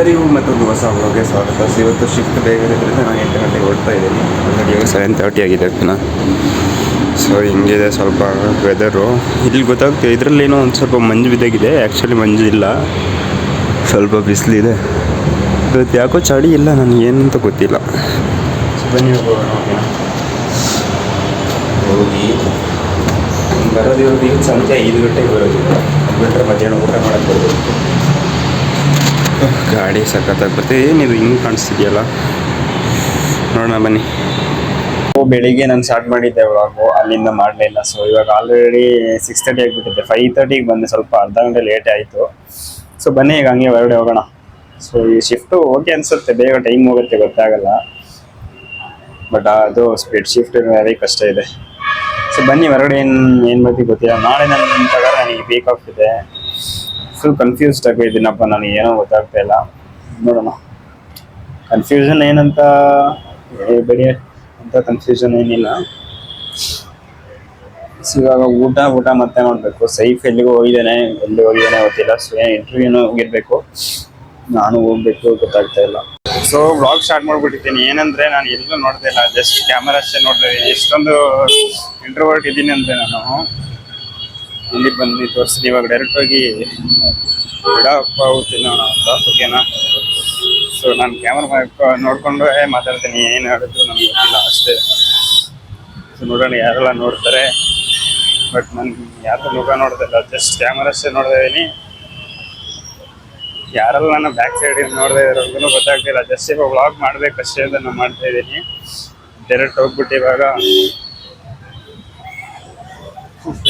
ಎಲ್ಲರಿಗೂ ಮತ್ತೊಂದು ಹೊಸ ವ್ಲಾಗ್ಗೆ ಸ್ವಾಗತ. ಸೊ ಇವತ್ತು ಶಿಫ್ಟ್ ಬೇಗ ಇರೋದ್ರಿಂದ ನಾನು ಎಂಟು ಗಂಟೆಗೆ ಓಡ್ತಾ ಇದ್ದೀನಿ. ಆಲ್ರೆಡಿ ಈಗ ಸೆವೆನ್ ತರ್ಟಿ ಆಗಿದೆ ದಿನ ಸೊ ಹಿಂಗಿದೆ ಸ್ವಲ್ಪ ವೆದರು ಇಲ್ಲಿ ಗೊತ್ತಾಗ್ತದೆ ಇದರಲ್ಲೇನೋ ಒಂದು ಸ್ವಲ್ಪ ಮಂಜು ಬಿದ್ದಾಗಿದೆ. ಆ್ಯಕ್ಚುಲಿ ಮಂಜು ಇಲ್ಲ. ಸ್ವಲ್ಪ ಬಿಸಿಲಿದೆ ಇವತ್ತು ಯಾಕೋ ಚಳಿ ಇಲ್ಲ ನನಗೆ ಏನಂತ ಗೊತ್ತಿಲ್ಲ. ಸೊ ಬನ್ನಿ ಹೋಗಿ. ಬರೋದು ಇವಾಗ ಈಗ ಸಂಜೆ ಐದು ಗಂಟೆಗೆ ಬರೋದು. ಬಿಟ್ಟರೆ ಮಧ್ಯಾಹ್ನ ಊಟ ಮಾಡೋಕ್ಕೆ ಬರ್ಬೋದು ಗಾಡಿ ಸಖತ್ತಾಗಿ ಬರ್ತದೆ ಏನಿದು ಹಿಂಗೆ ಕಾಣಿಸ್ತಿದೆಯಲ್ಲ? ನೋಡೋಣ, ಬನ್ನಿ. ಬೆಳಿಗ್ಗೆ ನಾನು ಸ್ಟಾರ್ಟ್ ಮಾಡಿದ್ದೆ ವ್ಲಾಗು ಅಲ್ಲಿಂದ ಮಾಡಲಿಲ್ಲ ಸೊ ಇವಾಗ ಆಲ್ರೆಡಿ ಸಿಕ್ಸ್ ತರ್ಟಿ ಆಗಿಬಿಟ್ಟಿದೆ. ಫೈವ್ ತರ್ಟಿಗೆ ಬಂದೆ. ಸ್ವಲ್ಪ ಅರ್ಧ ಗಂಟೆ ಲೇಟ್ ಆಯಿತು. ಸೊ ಬನ್ನಿ, ಈಗ ಹಂಗೆ ಹೊರಗಡೆ ಹೋಗೋಣ. ಸೊ ಈ ಶಿಫ್ಟು ಓಕೆ ಅನಿಸುತ್ತೆ. ಬೇಗ ಟೈಮ್ ಹೋಗುತ್ತೆ, ಗೊತ್ತಾಗಲ್ಲ. ಬಟ್ ಅದು ಸ್ಪೀಡ್ ಶಿಫ್ಟ್ ವೆರಿ ಕಷ್ಟ ಇದೆ. ಸೊ ಬನ್ನಿ, ಹೊರಗಡೆ ಏನು ಏನು ಬರ್ತೀವಿ ಗೊತ್ತಿಲ್ಲ. ನಾಳೆ ನನ್ನ ಪ್ರಕಾರ ನನಗೆ ಬೇಕಾಗ್ತಿದೆ ಫುಲ್ ಕನ್ಫ್ಯೂಸ್ಡ್ ಆಗಿದ್ದೀನಪ್ಪ ನನಗೆ ಏನೋ ಗೊತ್ತಾಗ್ತಾ ಇಲ್ಲ. ನೋಡೋಣ. ಕನ್ಫ್ಯೂಷನ್ ಏನಂತ ಬೇಡಿ ಅಂತ ಕನ್ಫ್ಯೂಷನ್ ಏನಿಲ್ಲ. ಇವಾಗ ಊಟ ಊಟ ಮತ್ತೆ ಮಾಡಬೇಕು. ಸೈಫ್ ಎಲ್ಲಿಗೂ ಹೋಗಿದ್ದೇನೆ, ಎಲ್ಲಿ ಹೋಗಿದ್ದೇನೆ ಗೊತ್ತಿಲ್ಲ. ಸೊ ಏನು ಇಂಟರ್ವ್ಯೂನೂ ಹೋಗಿರ್ಬೇಕು. ನಾನು ಹೋಗ್ಬೇಕು, ಗೊತ್ತಾಗ್ತಾ ಇಲ್ಲ. ಸೊ ಬ್ಲಾಗ್ ಸ್ಟಾರ್ಟ್ ಮಾಡ್ಬಿಟ್ಟಿದ್ದೀನಿ. ಏನಂದ್ರೆ, ನಾನು ಎಲ್ಲೂ ನೋಡ್ತಾ ಇಲ್ಲ. ಜಸ್ಟ್ ಕ್ಯಾಮರಾ ಅಷ್ಟೇ ನೋಡ್ತಾ ಇದ್ದೀನಿ. ಎಷ್ಟೊಂದು ಇಂಟ್ರೋವರ್ಟ್ ಇದ್ದೀನಿ ಅಂದ್ರೆ ನಾನು. ಇಲ್ಲಿ ಬಂದು ತೋರಿಸ್ತೀನಿ ಇವಾಗ ಡೈರೆಕ್ಟ್ ಹೋಗಿ ಬಿಡಪ್ಪ ತಿನ್ನೋಣ ಅಂತ ಓಕೆನಾ ಸೊ ನಾನು ಕ್ಯಾಮ್ರಾ ನೋಡಿಕೊಂಡು ಮಾತಾಡ್ತೀನಿ, ಏನು ಹೇಳಿದ್ರು ನಮ್ಗೆ ಗೊತ್ತಿಲ್ಲ ಅಷ್ಟೇ. ಸೊ ನೋಡೋಣ ಯಾರೆಲ್ಲ ನೋಡ್ತಾರೆ. ಬಟ್ ನಾನು ಯಾರು ಮುಖ ನೋಡ್ತಾ ಇಲ್ಲ ಜಸ್ಟ್ ಕ್ಯಾಮರಾ ಅಷ್ಟೇ ನೋಡ್ತಾ ಇದ್ದೀನಿ. ಯಾರೆಲ್ಲ ನನ್ನ ಬ್ಯಾಕ್ ಸೈಡ್ ನೋಡದೆ ಇರೋರ್ಗು ಗೊತ್ತಾಗ್ತಿಲ್ಲ. ಜಸ್ಟ್ ಇವಾಗ ವ್ಲಾಗ್ ಮಾಡಬೇಕಷ್ಟೇ ಅಂತ ನಾನು ಮಾಡ್ತಾ ಇದ್ದೀನಿ. ಡೈರೆಕ್ಟ್ ಹೋಗ್ಬಿಟ್ಟು ಇವಾಗ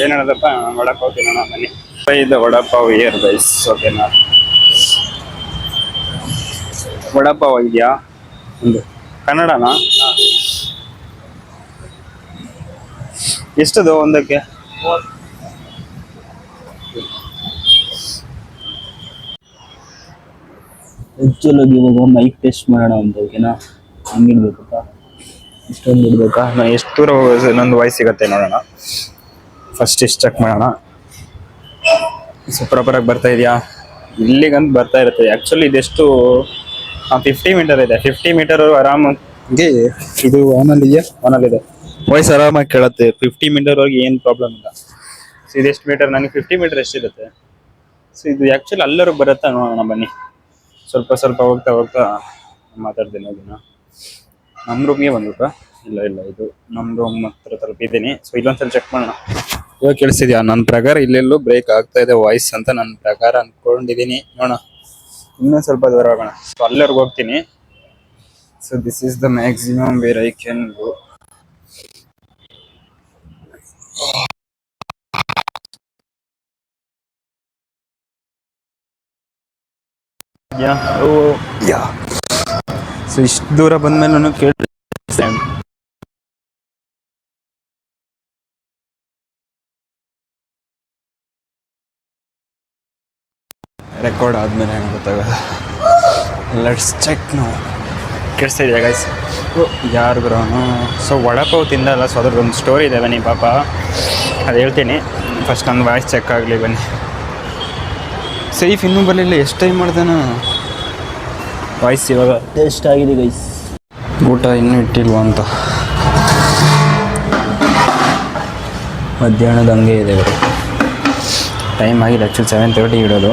ಏನ್ ಹೇಳದಪ್ಪ ವಡಪಾವ್ ತಿನ್ನೋಣ ಬನ್ನಿ. ಇದು ವಡಪಾವ್ ಏರ್ ಬೈಸ್ ಓಕೆನಾ ವಡಪಾವ್ ಇದೆಯಾ? ಒಂದು. ಕನ್ನಡನಾ? ಎಷ್ಟದು ಒಂದಕ್ಕೆ? ಆ್ಯಕ್ಚುಲಾಗಿ ಇವಾಗ ಮೈಕ್ ಟೆಸ್ಟ್ ಮಾಡೋಣ ಒಂದು ಓಕೆನಾ ಹಂಗಿಡ್ಬೇಕಪ್ಪ ಇಷ್ಟೊಂದು ಇಡ್ಬೇಕಾ ನಾನು ಎಷ್ಟು ದೂರ ಹೋಗೋದು? ನಂದು ವಾಯ್ಸ್ ಸಿಗತ್ತೆ ನೋಡೋಣ. ಫಸ್ಟ್ ಇಷ್ಟು ಚೆಕ್ ಮಾಡೋಣ. ಪ್ರಾಪರ್ ಆಗಿ ಬರ್ತಾ ಇದೆಯಾ? ಇಲ್ಲಿಗಂತ ಬರ್ತಾ ಇರುತ್ತೆ. ಆ್ಯಕ್ಚುಲಿ ಇದೆಷ್ಟು ಫಿಫ್ಟಿ ಮೀಟರ್ ಇದೆ. ಫಿಫ್ಟಿ ಮೀಟರ್ ಆರಾಮಾಗಿ ಇದು ಆನಲ್ಲಿ ಇದೆಯಾ? ಆನಲ್ಲಿದೆ ವಾಯ್ಸ್ ಆರಾಮಾಗಿ ಕೇಳುತ್ತೆ. ಫಿಫ್ಟಿ ಮೀಟರ್ವರೆಗೆ ಏನು ಪ್ರಾಬ್ಲಮ್ ಇಲ್ಲ. ಸೊ ಇದೆಷ್ಟು ಮೀಟರ್ ನನಗೆ ಫಿಫ್ಟಿ ಮೀಟರ್ ಎಷ್ಟಿರುತ್ತೆ ಸೊ ಇದು ಆ್ಯಕ್ಚುಲಿ ಎಲ್ಲರೂ ಬರುತ್ತಾ ನೋಡೋಣ ಬನ್ನಿ. ಸ್ವಲ್ಪ ಸ್ವಲ್ಪ ಹೋಗ್ತಾ ಹೋಗ್ತಾ ಮಾತಾಡ್ತೀನಿ ಅದನ್ನ ನಮ್ಮ ರೂಮ್ಗೆ ಬಂದ್ಬಿಟ್ಟ ಇಲ್ಲ ಇಲ್ಲ ಇದು ನಮ್ಮ ರೂಮ್ ಹತ್ರ ತಲುಪಿದ್ದೀನಿ. ಸೊ ಇಲ್ಲೊಂದ್ಸಲ ಚೆಕ್ ಮಾಡೋಣ. ಇವಾಗ ಕೇಳಿಸ್ತಿದ್ಯಾ? ನನ್ನ ಪ್ರಕಾರ ಇಲ್ಲೆಲ್ಲೂ ಬ್ರೇಕ್ ಆಗ್ತಾ ಇದೆ ವಾಯ್ಸ್ ಅಂತ ನನ್ನ ಪ್ರಕಾರ ಅನ್ಕೊಂಡಿದ್ದೀನಿ ನೋಡೋಣ. ಇನ್ನೊಂದು ಸ್ವಲ್ಪ ದೂರ ಹೋಗೋಣ. ಸೊ ಅಲ್ಲಿವರೆಗೆ ಹೋಗ್ತೀನಿ. So this is the maximum where I can go yeah oh yeah so ಇಷ್ಟು ದೂರ ಬಂದ್ಮೇಲೆ ನಾನು ಕೇಳಿ ರೆಕಾರ್ಡ್ ಆದಮೇಲೆ ಹೆಂಗೆ ಗೊತ್ತಾಗೋದು? ಲೆಟ್ಸ್ ಚೆಕ್ ನಾವು ಕೇಳಿಸ್ತಾ ಇದೆಯಾ ಗೈಸ್ ಯಾರು ಬರೋನು ಸೊ ವಡಪಾವ್ ತಿಂದಲ್ಲ ಸೊ ಅದ್ರದ್ದೊಂದು ಸ್ಟೋರಿ ಇದೆ ಬನ್ನಿ ಪಾಪ. ಅದು ಹೇಳ್ತೀನಿ. ಫಸ್ಟ್ ನನ್ನ ವಾಯ್ಸ್ ಚೆಕ್ ಆಗಲಿ ಬನ್ನಿ. ಸೇಫ್ ಇನ್ನೂ ಬರಲಿಲ್ಲ ಎಷ್ಟು ಟೈಮ್ ಮಾಡ್ದಾನ? ವಾಯ್ಸ್ ಇವಾಗ ಟೇಸ್ಟ್ ಆಗಿದೆ ಗೈಸ್ ಊಟ ಇನ್ನೂ ಇಟ್ಟಿಲ್ವ ಅಂತ. ಮಧ್ಯಾಹ್ನದ ಹಂಗೆ ಇದೆ ಟೈಮ್ ಆಗಿದೆ ಆ್ಯಕ್ಚುಲಿ ಸೆವೆನ್ ತರ್ಟಿ ಇಡೋದು.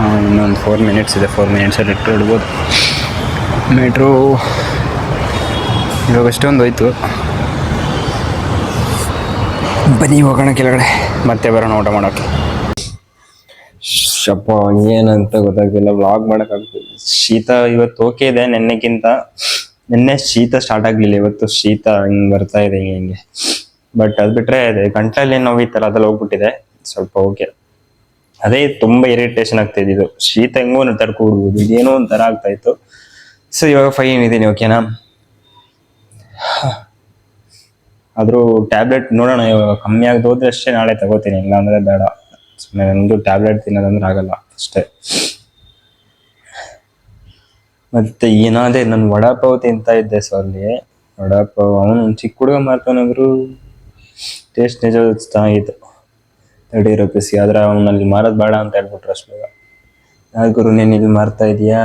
ಇನ್ನೊಂದು ಫೋರ್ ಮಿನಿಟ್ಸ್ ಇದೆ ಫೋರ್ ಮಿನಿಟ್ಸಲ್ಲಿ ಇಟ್ಟು ಇಡ್ಬೋದು. ಮೆಟ್ರೋ ಇವಾಗ ಅಷ್ಟೊಂದು ಹೋಯ್ತು? ಬನ್ನಿ, ಹೋಗೋಣ ಕೆಳಗಡೆ. ಮತ್ತೆ ಬರೋಣ ಊಟ ಮಾಡೋಕ್ಕೆ ಶಪ್ಪ, ಏನಂತ ಗೊತ್ತಾಗ್ತಿಲ್ಲ ವ್ಲಾಗ್ ಮಾಡೋಕ್ಕಾಗ್ತಿಲ್ಲ. ಶೀತ ಇವತ್ತು ಓಕೆ ಇದೆ, ನೆನ್ನೆಗಿಂತ. ನಿನ್ನೆ ಶೀತ ಸ್ಟಾರ್ಟ್ ಆಗಲಿಲ್ಲ, ಇವತ್ತು ಶೀತ ಹಿಂಗೆ ಬರ್ತಾ ಇದೆ, ಹಿಂಗೆ ಬಟ್ ಅದು ಬಿಟ್ಟರೆ ಅದೇ, ಗಂಟಲಲ್ಲಿ ನೋವು ಈ ಥರ ಹೋಗ್ಬಿಟ್ಟಿದೆ, ಸ್ವಲ್ಪ ಓಕೆ ಅದೇ ತುಂಬಾ ಇರಿಟೇಷನ್ ಆಗ್ತಾ ಇದ್ದಿದ್ದು. ಶೀತ ಹೆಂಗೋ ತಡ್ಕೊಡ್ಬೋದು ಇದೇನೋ ಒಂಥರ ಆಗ್ತಾ ಇತ್ತು. ಸೊ ಇವಾಗ ಫೈನ್ ಇದ್ದೀನಿ ಓಕೆನಾ ಆದರೂ ಟ್ಯಾಬ್ಲೆಟ್ ನೋಡೋಣ, ಇವಾಗ ಕಮ್ಮಿ ಆಗದೆ ಹೋದ್ರೆ ಅಷ್ಟೇ ನಾಳೆ ತಗೋತೀನಿ, ಇಲ್ಲಾಂದ್ರೆ ಬೇಡ. ಸುಮ್ಮನೆ ನಂದು ಟ್ಯಾಬ್ಲೆಟ್ ತಿನ್ನೋದಂದ್ರೆ ಆಗಲ್ಲ, ಅಷ್ಟೇ. ಮತ್ತೆ ಏನಾದ್ರೆ ನಾನು ವಡಾಪಾವ್ ತಿಂತ ಇದ್ದೆ ಸೊ ಅಲ್ಲಿ. ವಡಾಪಾವ್, ಅವನು ಚಿಕ್ಕ ಹುಡುಗ ಮಾಡ್ತಾನಾದ್ರು ಟೇಸ್ಟ್ ನಿಜ ಚೆನ್ನಾಗಿತ್ತು. ತರ್ಟಿ ರುಪೀಸ್ಗೆ ಆದ್ರೆ ಅವನಲ್ಲಿ ಮಾರೋದು ಬೇಡ ಅಂತ ಹೇಳ್ಬಿಟ್ರು ಅಷ್ಟು. ಗುರು, ನೀನು ಇಲ್ಲಿ ಮಾರ್ತಾ ಇದೀಯಾ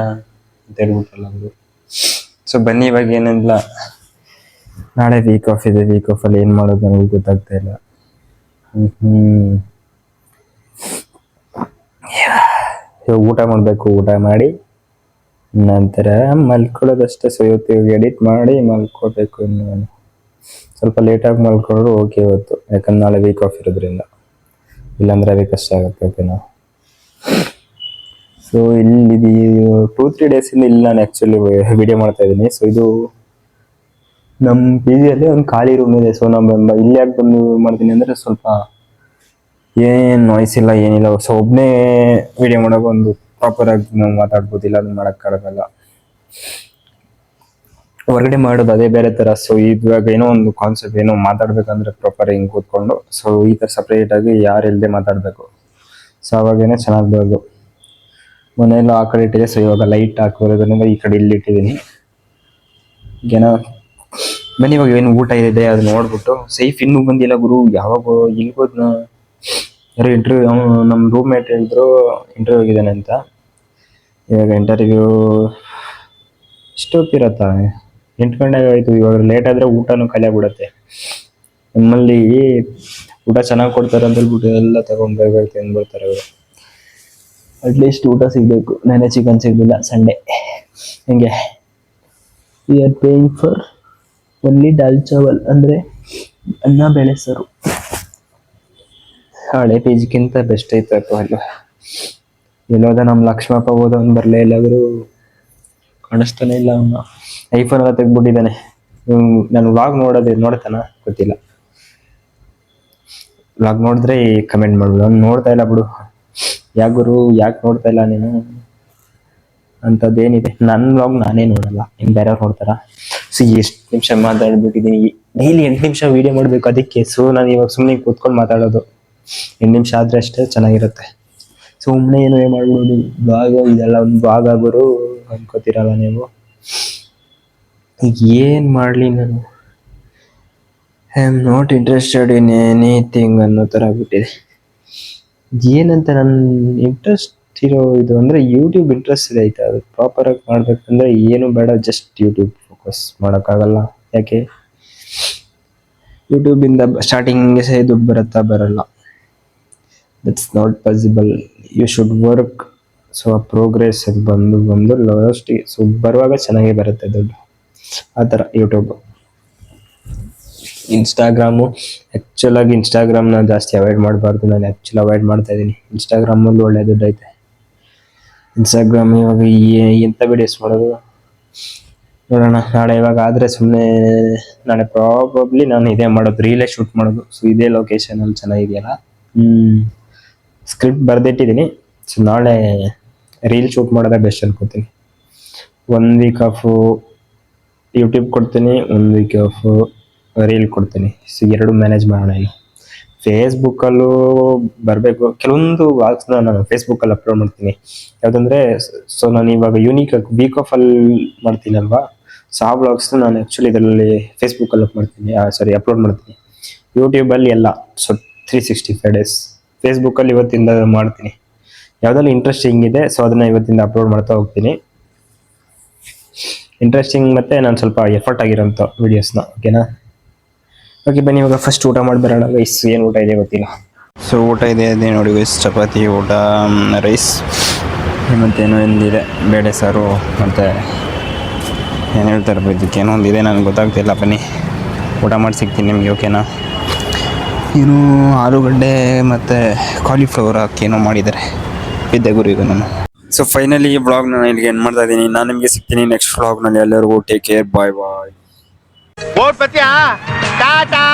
ಅಂತ ಹೇಳ್ಬಿಟ್ರಲ್ಲ ಅವರು. ಸೊ ಬನ್ನಿ, ಇವಾಗ ಏನಿಲ್ಲ. ನಾಳೆ ವೀಕ್ ಆಫ್ ಇದೆ. ವೀಕ್ ಆಫ್ ಅಲ್ಲಿ ಏನ್ ಮಾಡೋದು ನನಗೆ ಗೊತ್ತಾಗ್ತಾ ಇಲ್ಲ. ಹ್ಮ್ ಇವಾಗ ಊಟ ಮಾಡಬೇಕು. ಊಟ ಮಾಡಿ, ನಂತರ ಮಲ್ಕೊಳ್ಳೋದಷ್ಟೇ. ಸೊ ಇವತ್ತು ಎಡಿಟ್ ಮಾಡಿ ಮಲ್ಕೋಬೇಕು ಇನ್ನು. ನಾನು ಸ್ವಲ್ಪ ಲೇಟಾಗಿ ಮಲ್ಕೊಂಡ್ರು ಓಕೆ ಇವತ್ತು. ಯಾಕಂದ್ರೆ ನಾಳೆ ವೀಕ್ ಆಫ್ ಇರೋದ್ರಿಂದ. ಇಲ್ಲಾಂದ್ರೆ ಅದೇ ಕಷ್ಟ ಆಗುತ್ತೆ ಓಕೆನಾ ಸೊ ಇಲ್ಲಿ ಟೂ ತ್ರೀ ಡೇಸಿಂದ ಇಲ್ಲಿ ನಾನು ಆ್ಯಕ್ಚುಲಿ ವಿಡಿಯೋ ಮಾಡ್ತಾ ಇದ್ದೀನಿ. ಸೊ ಇದು ನಮ್ಮ ಪಿ ಜಿಯಲ್ಲಿ ಒಂದು ಖಾಲಿ ರೂಮ್ ಇದೆ. ಸೊ ನಮ್ಮ ಇಲ್ಲಿ ಯಾಕೆ ಬಂದು ಮಾಡ್ತೀನಿ ಅಂದರೆ ಸ್ವಲ್ಪ ಏನು ನಾಯ್ಸ್ ಇಲ್ಲ, ಏನಿಲ್ಲ. ಸೊ ಒಬ್ಬನೇ ವಿಡಿಯೋ ಮಾಡೋಕೆ ಒಂದು ಪ್ರಾಪರ್ ಆಗಿ ನಾವು ಮಾತಾಡ್ಬೋದಿಲ್ಲ ಅದನ್ನ ಮಾಡೋಕ್ಕಾಗಲ್ಲ ಹೊರಗಡೆ ಮಾಡೋದು ಅದೇ ಬೇರೆ ತರ. ಸೊ ಇವಾಗ ಏನೋ ಒಂದು ಕಾನ್ಸೆಪ್ಟ್ ಏನೋ ಮಾತಾಡ್ಬೇಕಂದ್ರೆ ಪ್ರಾಪರ್ ಹಿಂಗ್ ಕೂತ್ಕೊಂಡು ಸೊ ಈ ತರ ಸಪ್ರೇಟ್ ಆಗಿ ಯಾರು ಇಲ್ಲದೆ ಮಾತಾಡಬೇಕು. ಸೊ ಅವಾಗೇನೆ ಚೆನ್ನಾಗಿ ಬರೋದು. ಮನೆಯಲ್ಲ ಆ ಕಡೆ ಇಟ್ಟಿದೆ ಸೊ ಇವಾಗ ಲೈಟ್ ಹಾಕೋದ್ರಿಂದ ಈ ಕಡೆ ಇಲ್ಲಿ ಇಟ್ಟಿದ್ದೀನಿ. ಏನೋ ಬನ್ನಿ ಇವಾಗ ಏನು ಊಟ ಇದೆ ಅದು ನೋಡ್ಬಿಟ್ಟು ಸೇಫ್ ಇನ್ನೂ ಬಂದಿಲ್ಲ ಗುರು, ಯಾವಾಗ ಇಲ್ಬೋದ್ ಯಾರೋ ಇಂಟರ್ವ್ಯೂ ನಮ್ಮ ರೂಮ್ ಮೇಟ್ ಹೇಳಿದ್ರು ಇಂಟರ್ವ್ಯೂ ಹೋಗಿದ್ದಾನೆ ಅಂತ. ಇವಾಗ ಇಂಟರ್ವ್ಯೂ ಇಷ್ಟೊತ್ತಿರತ್ತಾ ಎಂಟು ಗಂಟೆಗೆ ಆಯಿತು ಇವಾಗ ಲೇಟ್ ಆದ್ರೆ ಊಟನೂ ಖಾಲಿ ಬಿಡತ್ತೆ ನಮ್ಮಲ್ಲಿ ಊಟ ಚೆನ್ನಾಗಿ ಕೊಡ್ತಾರೆ ಅಂತ ಹೇಳ್ಬಿಟ್ಟು ಎಲ್ಲ ತಗೊಂಡು ಬೇಗ ತಿಂದ್ಬಿಡ್ತಾರೆ ಅವರು. ಅಟ್ಲೀಸ್ಟ್ ಊಟ ಸಿಗಬೇಕು. ನೆನೆ ಚಿಕನ್ ಸಿಗಲಿಲ್ಲ ಸಂಡೇ. ಹಿಂಗೆ? We are paying for only dal chawal ಅಂದರೆ ಅನ್ನ ಬೇಳೆ ಸಾರು. ಹಳೆ ಪೇಜ್ಗಿಂತ ಜಿಗಿಂತ ಬೆಸ್ಟ್ ಐತಪ್ಪ ಅಲ್ವಾ ಎಲ್ಲೋದ ನಮ್ಮ ಲಕ್ಷ್ಮಪ್ಪ ಹೋದ ಬರ್ಲೇ ಬರಲೇ ಇಲ್ಲ ಅವರು ಕಾಣಿಸ್ತಾನೆ ಇಲ್ಲ ಅವನು. ಐಫೋನ್ ಎಲ್ಲ ತೆಗ್ಬಿಟ್ಟಿದ್ದಾನೆ ನಾನು ವ್ಲಾಗ್ ನೋಡೋದೇ ನೋಡ್ತಾನ? ಗೊತ್ತಿಲ್ಲ. ವ್ಲಾಗ್ ನೋಡಿದ್ರೆ ಕಮೆಂಟ್ ಮಾಡ್ಬಿಡು. ಅವ್ನು ನೋಡ್ತಾ ಇಲ್ಲ ಬಿಡು. ಯಾಕೆ ಗುರು, ಯಾಕೆ ನೋಡ್ತಾ ಇಲ್ಲ ನೀನು? ಅಂಥದ್ದೇನಿದೆ ನನ್ನ ವ್ಲಾಗ್ ನಾನೇ ನೋಡಲ್ಲ. ಇನ್ನು ಬೇರೆಯವ್ರು ನೋಡ್ತಾರ? ಸೊ ಎಷ್ಟು ನಿಮಿಷ ಮಾತಾಡ್ಬಿಟ್ಟಿದ್ದೀನಿ. ಡೈಲಿ ಎಂಟು ನಿಮಿಷ ವೀಡಿಯೋ ಮಾಡಬೇಕು ಅದಕ್ಕೆ. ಸೊ ನಾನು ಇವಾಗ ಸುಮ್ಮನೆ ಕೂತ್ಕೊಂಡು ಮಾತಾಡೋದು. ಎಂಟು ನಿಮಿಷ ಆದರೆ ಅಷ್ಟೇ ಚೆನ್ನಾಗಿರುತ್ತೆ. ಸುಮ್ಮನೆ ಏನೋ ಮಾಡ್ಬೋದು? ಬ್ಲಾಗ್ ಇದೆಲ್ಲ ಒಂದು ಬ್ಲಾಗ್ ಆಗೋರು ಅನ್ಕೋತಿರಲ್ಲ ನೀವು? ಏನು ಮಾಡ್ಲಿ ನಾನು? I am not interested in anything ಅನ್ನೋ ಥರ ಆಗ್ಬಿಟ್ಟಿದೆ. ಏನಂತ ನನ್ನ ಇಂಟ್ರೆಸ್ಟ್ ಇರೋ ಇದು ಅಂದರೆ ಯೂಟ್ಯೂಬ್ ಇಂಟ್ರೆಸ್ಟ್ ಇದೆ ಆಯ್ತಾ? ಅದು ಪ್ರಾಪರಾಗಿ ಮಾಡ್ಬೇಕಂದ್ರೆ ಏನು ಬೇಡ ಜಸ್ಟ್ ಯೂಟ್ಯೂಬ್ ಫೋಕಸ್ ಮಾಡೋಕ್ಕಾಗಲ್ಲ. ಯಾಕೆ? ಯೂಟ್ಯೂಬಿಂದ ಸ್ಟಾರ್ಟಿಂಗ್ ಸಹ ದುಡ್ಡು ಬರುತ್ತಾ ಬರಲ್ಲ. That's not possible you should work so ಆ ಪ್ರೋಗ್ರೆಸ್ ಬಂದು ಬಂದು ಲಾಸ್ಟಿಗೆ ಸೊ ಬರುವಾಗ ಚೆನ್ನಾಗಿ ಬರುತ್ತೆ ದುಡ್ಡು. ಆ ಥರ ಯೂಟ್ಯೂಬ್ ಇನ್ಸ್ಟಾಗ್ರಾಮು ಆ್ಯಕ್ಚುಲಾಗಿ ಇನ್ಸ್ಟಾಗ್ರಾಮ್ನ ಜಾಸ್ತಿ ಅವಾಯ್ಡ್ ಮಾಡಬಾರ್ದು. ನಾನು ಆ್ಯಕ್ಚುಲಿ ಅವಾಯ್ಡ್ ಮಾಡ್ತಾ ಇದ್ದೀನಿ. ಇನ್ಸ್ಟಾಗ್ರಾಮಲ್ಲಿ ಒಳ್ಳೆ ದುಡ್ಡು ಐತೆ. ಇನ್ಸ್ಟಾಗ್ರಾಮ್ ಇವಾಗ ಎಂಥ ವೀಡಿಯೋಸ್ ಮಾಡೋದು? ನೋಡೋಣ. ನಾಳೆ ಇವಾಗ ಆದರೆ ಸುಮ್ಮನೆ ನಾಳೆ ಪ್ರಾಬಬ್ಲಿ ನಾನು ಇದೇ ಮಾಡೋದು. ರೀಲೇ ಶೂಟ್ ಮಾಡೋದು. ಸೊ ಇದೇ ಲೊಕೇಶನಲ್ಲಿ ಚೆನ್ನಾಗಿದೆಯಲ್ಲ? ಹ್ಞೂ ಸ್ಕ್ರಿಪ್ಟ್ ಬರೆದಿಟ್ಟಿದ್ದೀನಿ. ಸೊ ನಾಳೆ ರೀಲ್ ಶೂಟ್ ಮಾಡೋದೇ ಬೆಸ್ಟ್ ಅನ್ಕೋತೀನಿ. ಒನ್ ವೀಕ್ ಆಫ್ ಯೂಟ್ಯೂಬ್ ಕೊಡ್ತೀನಿ ಒಂದು ವೀಕ್ ಆಫ್ ರೀಲ್ ಕೊಡ್ತೀನಿ. ಸೊ ಎರಡು ಮ್ಯಾನೇಜ್ ಮಾಡೋಣ ಇನ್ನು. ಫೇಸ್ಬುಕ್ಕಲ್ಲೂ ಬರಬೇಕು. ಕೆಲವೊಂದು ವಾಕ್ಸ್ನ ನಾನು ಫೇಸ್ಬುಕ್ಕಲ್ಲಿ ಅಪ್ಲೋಡ್ ಮಾಡ್ತೀನಿ. ಯಾವುದಂದ್ರೆ ಸೊ ನಾನು ಇವಾಗ ಯೂನಿಕ್ ವೀಕ್ ಆಫಲ್ಲಿ ಮಾಡ್ತೀನಲ್ವಾ? ಸೊ ಆ ವ್ಲಾಗ್ಸ್ನ ನಾನು ಆ್ಯಕ್ಚುಲಿ ಇದರಲ್ಲಿ ಫೇಸ್ಬುಕ್ಕಲ್ಲಿ ಅಪ್ ಮಾಡ್ತೀನಿ. ಸಾರಿ ಅಪ್ಲೋಡ್ ಮಾಡ್ತೀನಿ. ಯೂಟ್ಯೂಬಲ್ಲಿ ಎಲ್ಲ so three sixty five days ಫೇಸ್ಬುಕ್ಕಲ್ಲಿ ಇವತ್ತಿಂದ ಮಾಡ್ತೀನಿ. ಯಾವುದೆಲ್ಲ ಇಂಟ್ರೆಸ್ಟಿಂಗ್ ಇದೆ? ಸೊ ಅದನ್ನ ಇವತ್ತಿಂದ ಅಪ್ಲೋಡ್ ಮಾಡ್ತಾ ಹೋಗ್ತೀನಿ. ಇಂಟ್ರೆಸ್ಟಿಂಗ್ ಮತ್ತೆ ನಾನು ಸ್ವಲ್ಪ ಎಫರ್ಟ್ ಆಗಿರೋಂಥ ವೀಡಿಯೋಸ್ನ ಓಕೆನಾ ಓಕೆ ಬನ್ನಿ, ಇವಾಗ ಫಸ್ಟ್ ಊಟ ಮಾಡಿ ಬರೋಣ. ರೈಸ್ ಏನು ಊಟ ಇದೆ ಗೊತ್ತಿಲ್ಲ. ಸೊ ಊಟ ಇದೆ, ಅದೇ ನೋಡಿ ವೈಸ್ ಚಪಾತಿ, ಊಟ ರೈಸ್ ಮತ್ತೇನೋ ಒಂದಿದೆ ಬೇಳೆ ಸಾರು, ಮತ್ತು ಏನು ಹೇಳ್ತಾರೆ ಇದಕ್ಕೆ ಏನೋ ಒಂದಿದೆ ನನಗೆ ಗೊತ್ತಾಗ್ತಿಲ್ಲ ಬನ್ನಿ. ಊಟ ಮಾಡಿ ಸಿಗ್ತೀನಿ ನಿಮಗೆ ಓಕೆನಾ ಏನು ಆಲೂಗಡ್ಡೆ ಮತ್ತು ಕಾಲಿಫ್ಲವರ್ ಹಾಕಿ ಏನೋ ಮಾಡಿದ್ದಾರೆ. ಬಿದ್ದೆ ಗುರು ಈಗ ನಾನು. ಸೊ ಫೈನಲಿ ಈ ಬ್ಲಾಗ್ ನಾನು ಇಲ್ಲಿಗೆ ಎಂಡ್ ಮಾಡ್ತಾ ಇದ್ದೀನಿ. ನಾನು ನಿಮಗೆ ಸಿಗ್ತೀನಿ ನೆಕ್ಸ್ಟ್ ಬ್ಲಾಗ್ನಲ್ಲಿ. ಎಲ್ಲರಿಗೂ ಟೇಕ್ ಕೇರ್ ಬಾಯ್ ಬಾಯ್ ಓಟ್ ಪತ್ಯಾ ಟಾಟಾ